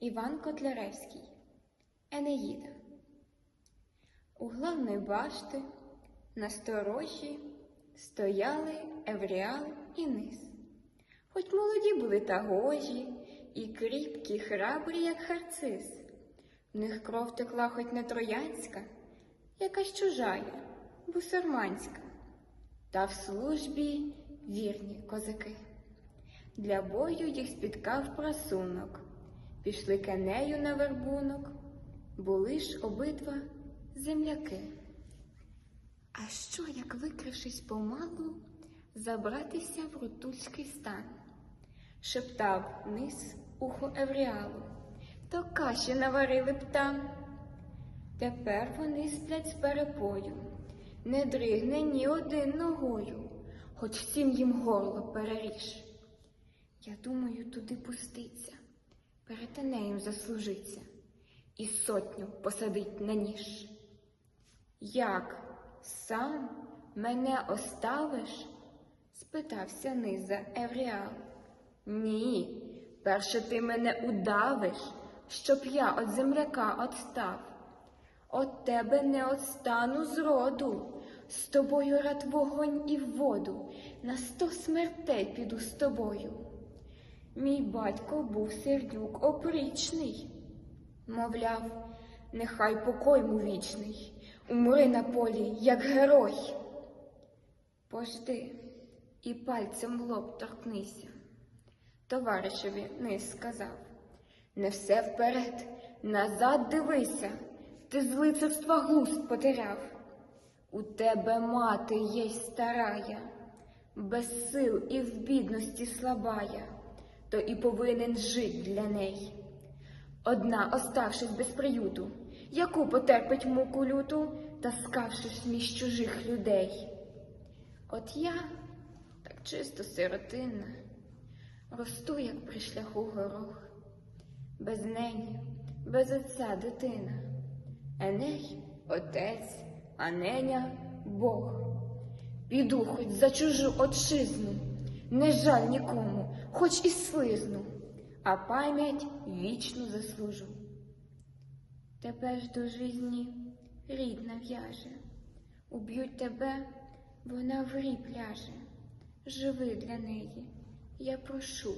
Іван Котляревський Енеїда У главної башти на сторожі стояли Евріал і Низ. Хоч молоді були та гожі, і кріпкі, храбрі, як харциз. В них кров текла хоч не троянська, якась чужая, бусурманська, та в службі вірні козаки. Для бою їх спіткав просунок, пішли кенею на вербунок, були ж обидва земляки. А що, як викрившись помалу, забратися в рутульський стан? Шептав низ ухо Евріалу, то каші наварили б там. Тепер вони сплять з перепою, не дригне ні один ногою, хоч всім їм горло переріж. Я думаю, туди пуститься, перед Енеєм заслужиться і сотню посадить на ніж. Як сам мене оставиш? спитався низа Евріал. Ні, перше ти мене удавиш, щоб я от земляка отстав. От тебе не отстану зроду, з тобою рад вогонь і воду, на сто смертей піду з тобою. Мій батько був сердюк опрічний, мовляв, нехай покой му вічний, умри на полі, як герой. Пожди і пальцем в лоб торкнися. Товаришеві низ сказав не все вперед, назад дивися, ти з лицарства глузд потеряв. У тебе мати є старая, без сил і в бідності слабая, то і повинен жить для неї. Одна, оставшись без приюту, яку потерпить муку люту, таскавшись між чужих людей. От я, так чисто сиротинна, росту, як при шляху горох, без неї, без отця дитина, Еней отець, а неня Бог. Піду хоч за чужу отчизну, не жаль нікому, хоч і слизну, а пам'ять вічну заслужу. Тебе ж до жизні рідна в'яже, уб'ють тебе, вона в ріп ляже. Живи для неї, я прошу.